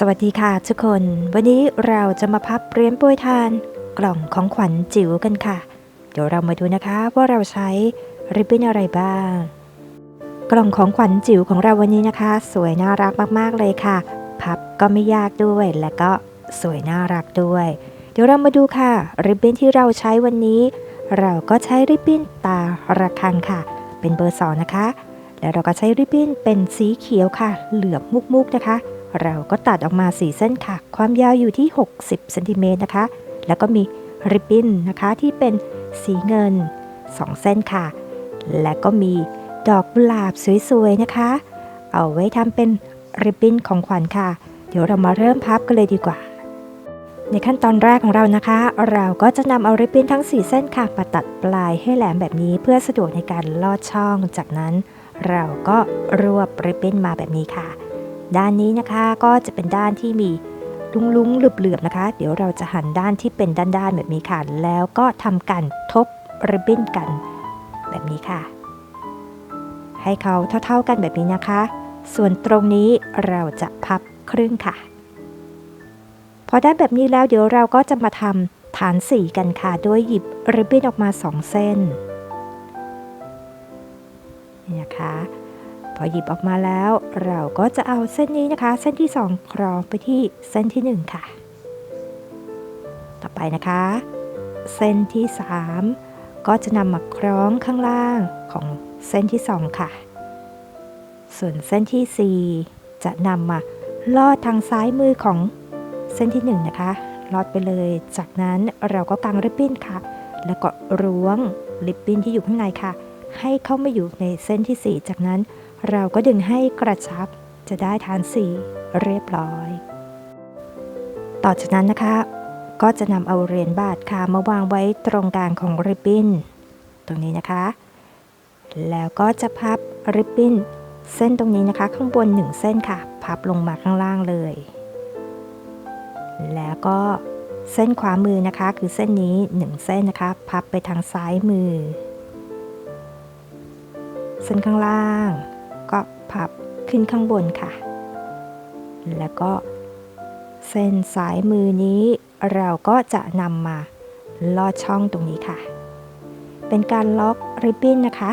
สวัสดีค่ะทุกคน วันนี้เราจะมาพับเหรียญปรยทานกล่องของขวัญจิ๋วกันค่ะ เดี๋ยวเรามาดูนะคะว่าเราใช้ริบบิ้นอะไรบ้าง กล่องของขวัญจิ๋วของเราวันนี้นะคะ สวยน่ารักมากๆเลยค่ะ พับก็ไม่ยากด้วยและก็สวยน่ารักด้วย เดี๋ยวเรามาดูค่ะ ริบบิ้นที่เราใช้วันนี้ เราก็ใช้ริบบิ้นตาระฆังค่ะ เป็นเบอร์สองนะคะ แล้วเราก็ใช้ริบบิ้นเป็นสีเขียวค่ะ เหลือบมุกๆนะคะ เราก็ตัดออกมา 4 เส้นค่ะ ความยาวอยู่ที่ 60เซนติเมตรนะคะ แล้วก็มีริบบิ้นนะคะที่เป็นสีเงิน 2 เส้นค่ะ และก็มีดอกกุหลาบสวยๆนะคะ เอาไว้ทำเป็นริบบิ้นของขวัญค่ะ เดี๋ยวเรามาเริ่มพับกันเลยดีกว่า ในขั้นตอนแรกของเรานะคะ เราก็จะนำเอาริบบิ้นทั้ง 4 เส้นค่ะมาตัดปลายให้แหลมแบบนี้เพื่อสะดวกในการลอดช่อง จากนั้น เราก็รวบริบบิ้นมาแบบนี้ค่ะ ด้านนี้นะคะก็จะเป็นด้านที่มีลุ้งๆเหลือบๆนะคะ เดี๋ยวเราจะหันด้านที่เป็นด้านๆแบบนี้ค่ะ แล้วก็ทำการทบริบบิ้นกัน แบบนี้ค่ะ ให้เขาเท่าๆกันแบบนี้นะคะ ส่วนตรงนี้เราจะพับครึ่งค่ะ พอได้แบบนี้แล้วเดี๋ยวเราก็จะมาทำฐานสีกันค่ะ โดยหยิบริบบิ้นออกมา2เส้นนี่นะคะ พอหยิบออกมาแล้ว เราก็จะเอาเส้นนี้นะคะ เส้นที่ 2คล้องไปที่เส้นที่ 1 ค่ะ ต่อไปนะคะ เส้นที่ 3 ก็จะนำมาคล้องข้างล่างของเส้นที่ 2 ค่ะ ส่วนเส้นที่ 4 จะนำมาลอดทางซ้ายมือของเส้นที่ 1 นะคะ ลอดไปเลย จากนั้นเราก็กางริบบิ้นค่ะ แล้วก็ล้วงริบบิ้นที่อยู่ข้างในค่ะ ให้เข้ามาอยู่ในเส้นที่ 4 จากนั้น เราก็ดึงให้กระชับจะได้ฐานสีเรียบร้อย ต่อจากนั้นนะคะ ก็จะนำเอาเหรียญบาทค่ะมาวางไว้ตรงกลางของริบบิ้น ตรงนี้นะคะ แล้วก็จะพับริบบิ้นเส้นตรงนี้นะคะ ข้างบน 1 เส้นค่ะ พับลงมาข้างล่างเลย แล้วก็เส้นขวามือนะคะ คือเส้นนี้ 1 เส้นนะคะ พับไปทางซ้ายมือ เส้นข้างล่าง ก็พับขึ้นข้างบนค่ะ แล้วก็เส้นสายมือนี้เราก็จะนำมาลอดช่องตรงนี้ค่ะ เป็นการล็อกริบบิ้นนะคะ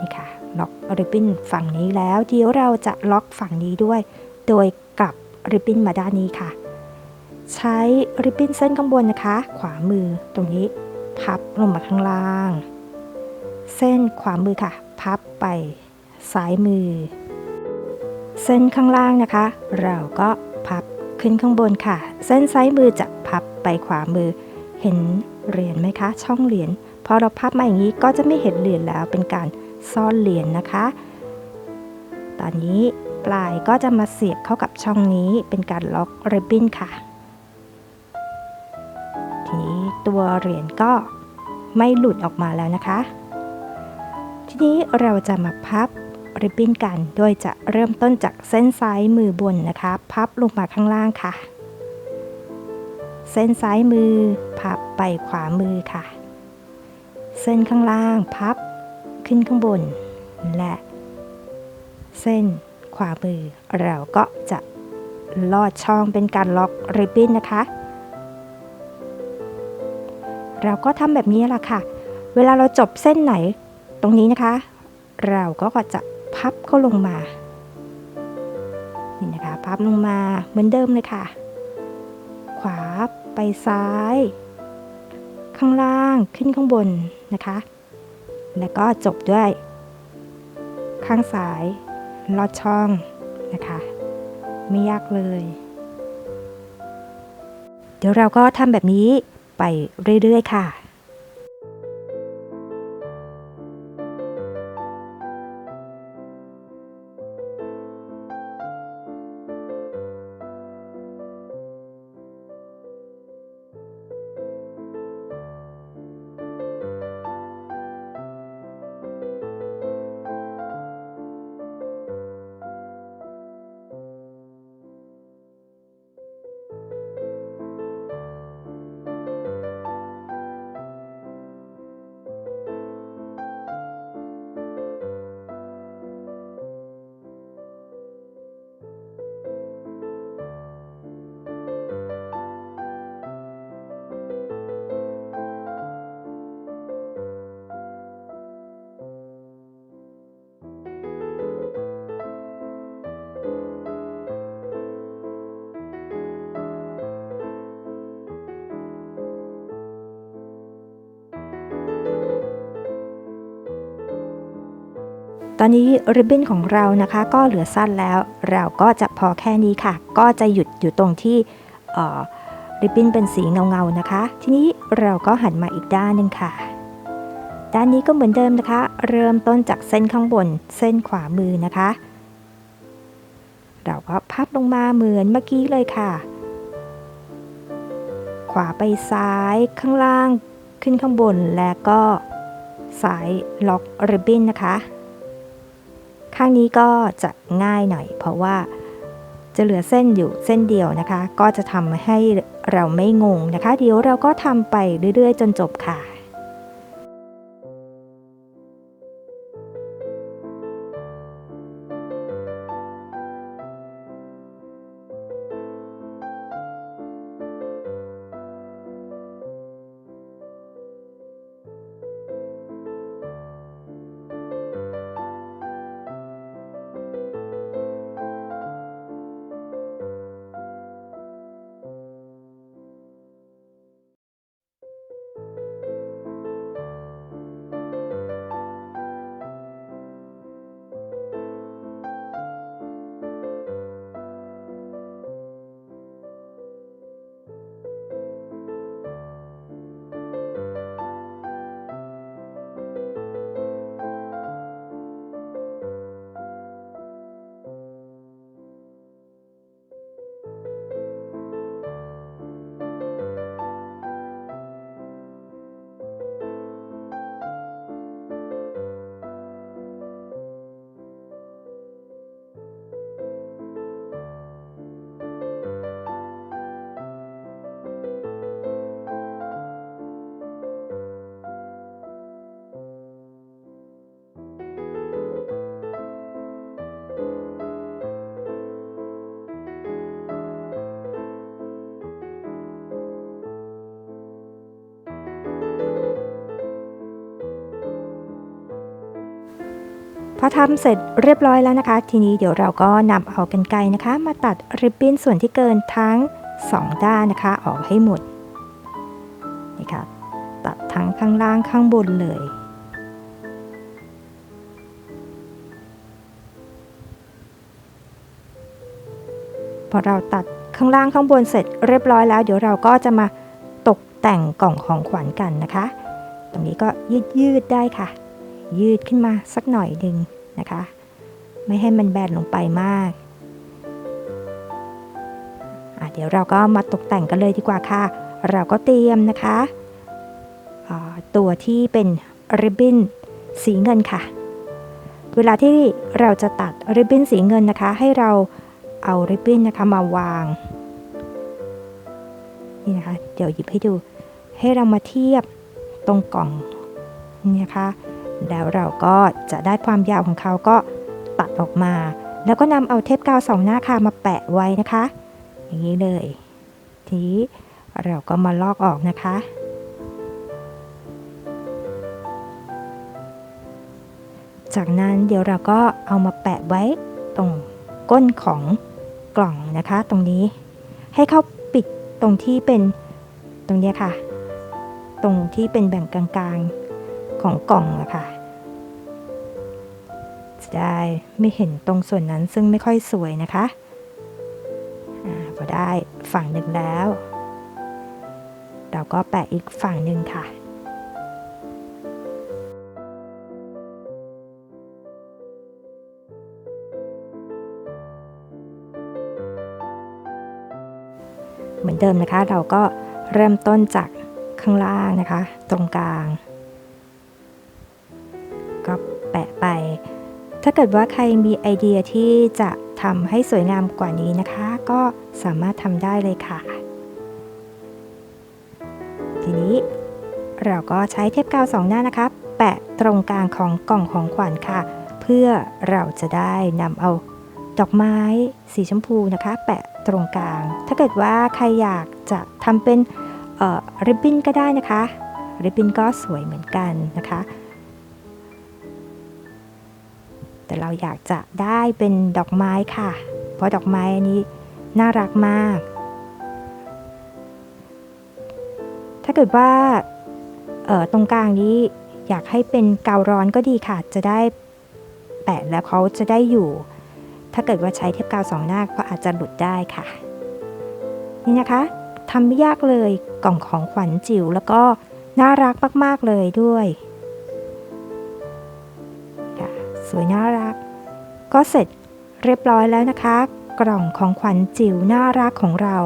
นี่ค่ะ ล็อกริบบิ้นฝั่งนี้แล้ว เดี๋ยวเราจะล็อกฝั่งนี้ด้วย โดยกลับริบบิ้นมาด้านนี้ค่ะ ใช้ริบบิ้นเส้นข้างบนนะคะ ขวามือตรงนี้ พับลงมาข้างล่าง เส้นขวามือค่ะ พับไปซ้ายมือ เส้นข้างล่างนะคะ เราก็พับขึ้นข้างบนค่ะ เส้นซ้ายมือจะพับไปขวามือ เห็นเหรียญไหมคะ ช่องเหรียญพอเราพับมาอย่างนี้ก็จะไม่เห็นเหรียญแล้วเป็นการซ่อนเหรียญนะคะ ตอนนี้ปลายก็จะมาเสียบเข้ากับช่องนี้เป็นการล็อกริบบิ้นค่ะ ทีนี้ตัวเหรียญก็ไม่หลุดออกมาแล้วนะคะ ทีนี้เราจะมาพับริบบิ้นกัน โดยจะเริ่มต้นจากเส้นซ้ายมือบนนะคะ พับลงมาข้างล่างค่ะ เส้นซ้ายมือ พับไปขวามือค่ะ เส้นข้างล่างพับขึ้นข้างบน และ เส้นขวามือ เราก็จะลอดช่องเป็นการล็อกริบบิ้นนะคะ เราก็ทำแบบนี้แหละค่ะ เวลาเราจบเส้นไหน รงนี้นะคะ เราก็จะพับเข้าลงมา นี่นะคะ พับลงมาเหมือนเดิมเลยค่ะ ขวาไปซ้าย ข้างล่างขึ้นข้างบนนะคะ แล้วก็จบด้วย ข้างซ้ายลอดช่องนะคะ ไม่ยากเลย เดี๋ยวเราก็ทำแบบนี้ไปเรื่อยๆค่ะ ตอนนี้ริบบิ้นของเรานะคะก็เหลือสั้นแล้ว เราก็จะพอแค่นี้ค่ะ ก็จะหยุดอยู่ตรงที่ริบบิ้นเป็นสีเงาๆนะคะ ทีนี้เราก็หันมาอีกด้านหนึ่งค่ะ ด้านนี้ก็เหมือนเดิมนะคะ เริ่มต้นจากเส้นข้างบนเส้นขวามือนะคะ เราก็พับลงมาเหมือนเมื่อกี้เลยค่ะ ขวาไปซ้ายข้างล่างขึ้นข้างบนและก็สายล็อกริบบิ้นนะคะ ข้างนี้ก็จะง่ายหน่อย เพราะว่าจะเหลือเส้นอยู่เส้นเดียวนะคะ ก็จะทำให้เราไม่งงนะคะ เดี๋ยวเราก็ทำไปเรื่อยๆ จนจบค่ะ อทำเสร็จเรียบร้อยแล้วนะคะ ทีนี้เดี๋ยวเราก็นำเอากันไกรนะคะ มาตัดริบบิ้นส่วนที่เกินทั้ง 2 ด้านนะคะ ออกให้หมดนี่ค่ะตัดทั้งข้างล่างข้างบนเลยพอเราตัดข้างล่างข้างบนเสร็จเรียบร้อยแล้ว เดี๋ยวเราก็จะมาตกแต่งกล่องของขวัญกันนะคะ ตรงนี้ก็ยืดยืดได้ค่ะ ยืดขึ้นมาสักหน่อยหนึ่ง นะคะ ไม่ให้มันแบนลงไปมากเดี๋ยวเราก็มาตกแต่งกันเลยดีกว่าค่ะ เราก็เตรียมนะคะตัวที่เป็นริบบิ้นสีเงินค่ะ เวลาที่เราจะตัดริบบิ้นสีเงินนะคะ ให้เราเอาริบบิ้นนะคะมาวางนี่นะคะเดี๋ยวหยิบให้ดูให้เรามาเทียบตรงกล่องนี่นะคะ แล้วเราก็จะได้ความยาวของเขาก็ตัดออกมา แล้วก็นำเอาเทปกาวสองหน้าค่ะมาแปะไว้นะคะ อย่างนี้เลย ทีนี้เราก็มาลอกออกนะคะจากนั้นเดี๋ยวเราก็เอามาแปะไว้ตรงก้นของกล่องนะคะ ตรงนี้ให้เขาปิดตรงที่เป็นตรงนี้ค่ะ ตรงที่เป็นแบ่งกลางๆ ของกล่องอะค่ะจะได้ไม่เห็นตรงส่วนนั้นซึ่งไม่ค่อยสวยนะคะอาพอได้ฝั่งหนึ่งแล้ว เราก็แปะอีกฝั่งหนึ่งค่ะเหมือนเดิมนะคะ เราก็เริ่มต้นจากข้างล่างนะคะ ตรงกลาง ถ้าเกิดว่าใครมีไอเดียที่จะทำให้สวยงามกว่านี้นะคะ ก็สามารถทำได้เลยค่ะ ทีนี้เราก็ใช้เทปกาวสองหน้านะคะ แปะตรงกลางของกล่องของขวัญค่ะ เพื่อเราจะได้นำเอาดอกไม้สีชมพูนะคะ แปะตรงกลาง ถ้าเกิดว่าใครอยากจะทำเป็นริบบิ้นก็ได้นะคะ ริบบิ้นก็สวยเหมือนกันนะคะ แต่เราอยากจะได้เป็นดอกไม้ค่ะ เพราะดอกไม้อันนี้น่ารักมาก ถ้าเกิดว่าออตรงกลางนี้อยากให้เป็นกาวร้อนก็ดีค่ะ จะได้แปะแล้วเขาจะได้อยู่ ถ้าเกิดว่าใช้เทปกาวสองหน้าก็อาจจะหลุดได้ค่ะ นี่นะคะทำไม่ยากเลยกล่องของขวัญจิ๋วแล้วก็น่ารักมาก ๆ เลยด้วย สวยน่ารัก ก็เสร็จเรียบร้อยแล้วนะคะ กล่องของขวัญจิ๋วน่ารักของเรา